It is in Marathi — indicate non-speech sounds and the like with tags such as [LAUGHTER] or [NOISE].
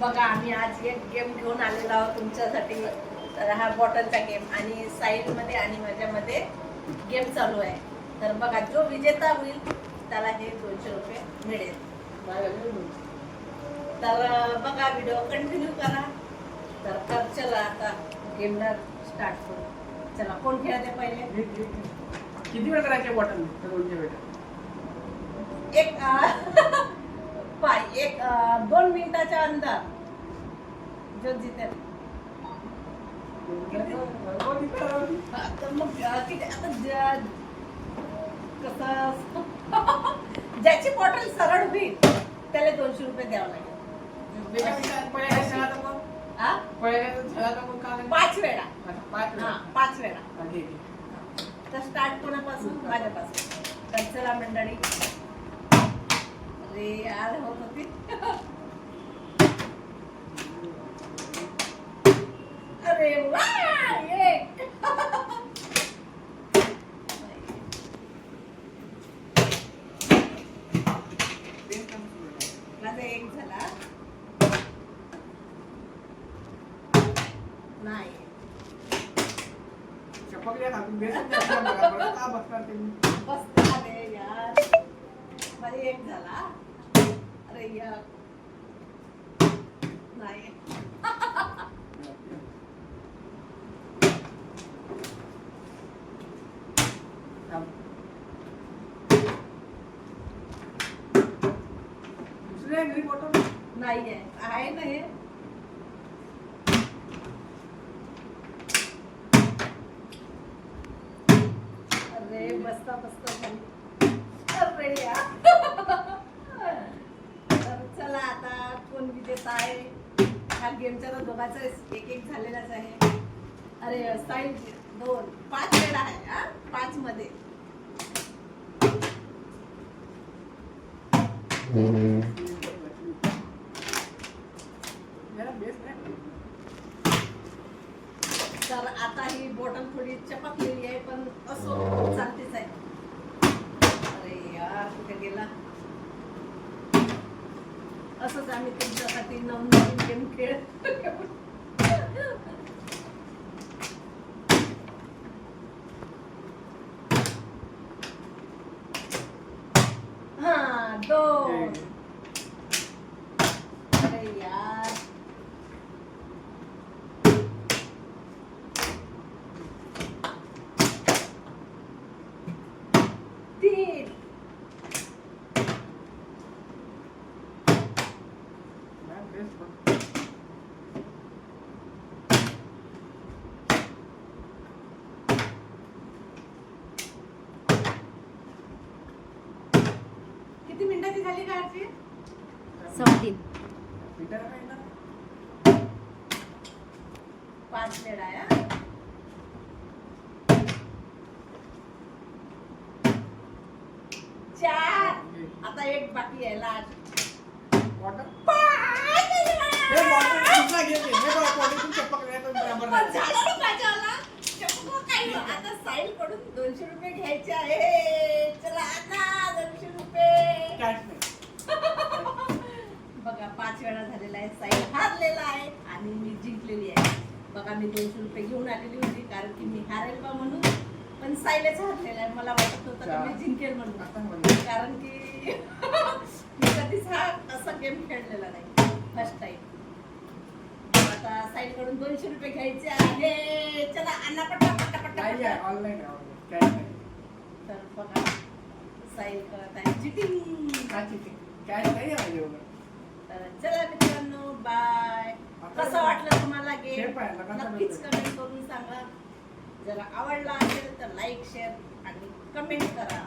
बघा आम्ही आज एक गेम घेऊन आलेलो आहोत तुमच्यासाठी. तर हा बॉटलचा गेम आणि साईडमध्ये आणि माझ्यामध्ये गेम चालू आहे. तर बघा जो विजेता होईल त्याला हे दोनशे रुपये मिळेल. तर बघा व्हिडिओ कंटिन्यू करा. तर कर चला आता गेमला स्टार्ट करू. चला कोण खेळते पहिले? किती वेळ करायचे बॉटल दोनशे वेळ एक [LAUGHS] पाय एक दोन मिनिटाच्या अंदर. जो मग अं, किती आता ज- कसं [LAUGHS] ज्याची बॉटल सरळ होईल त्याला दोनशे रुपये द्यावं लागेल. हा? पाच वेळा. पाच वेळा. तर स्टार्ट कोणापासून? माझ्यापासून. तर चला मंडळी अरे यार होत होती अरे वा एक माझा एक झाला नाही बस अरे यार माझे एक झाला. अरे यार नाही. नाही आहे आहे ना हे. अरे बसता बसता झाली अरे यार तर चला आता कोण आहे हा गेमच्या तर दोघांचा एक एक झालेलाच आहे. अरे साईड दोन. पाच वेळा आहे हा? पाच मध्ये. तर आता ही बॉटल थोडी चपकलेली आहे पण असो चालतेच आहे. अरे यार कुठे गेला? असंच आम्ही तुमच्यासाठी नवनवीन गेम खेळ हा मिनिटाची झाली का आरती? सव्वीस पाच वेळा आहे हा. चार. आता एक बाकी आहे लास्ट. आता साईल कडून दोनशे रुपये घ्यायचे आहे चला आता. बघा पाच वेळा झालेला आहे साईल हारलेला आहे आणि मी जिंकलेली आहे. बघा मी दोनशे रुपये घेऊन आलेली होती कारण की मी हारेल का म्हणून पण साईलच हारलेला आहे. मला वाटत होतं मी जिंकेल म्हणून. कारण की [LAUGHS] मी कधीच हा असा गेम खेळलेला नाही. फर्स्ट टाइम आता साईल कडून दोनशे रुपये घ्यायचे आहे चला अन्ना पटा पटा पटा पटा. ऑनलाईन तर बघा साईल करत आहे. चिटिंग कॅश नाही चला मित्रांनो बाय कसं वाटलं तुम्हाला गेम नक्कीच. कमेंट करून सांगा. जर आवडला असेल तर लाईक शेअर आणि कमेंट करा.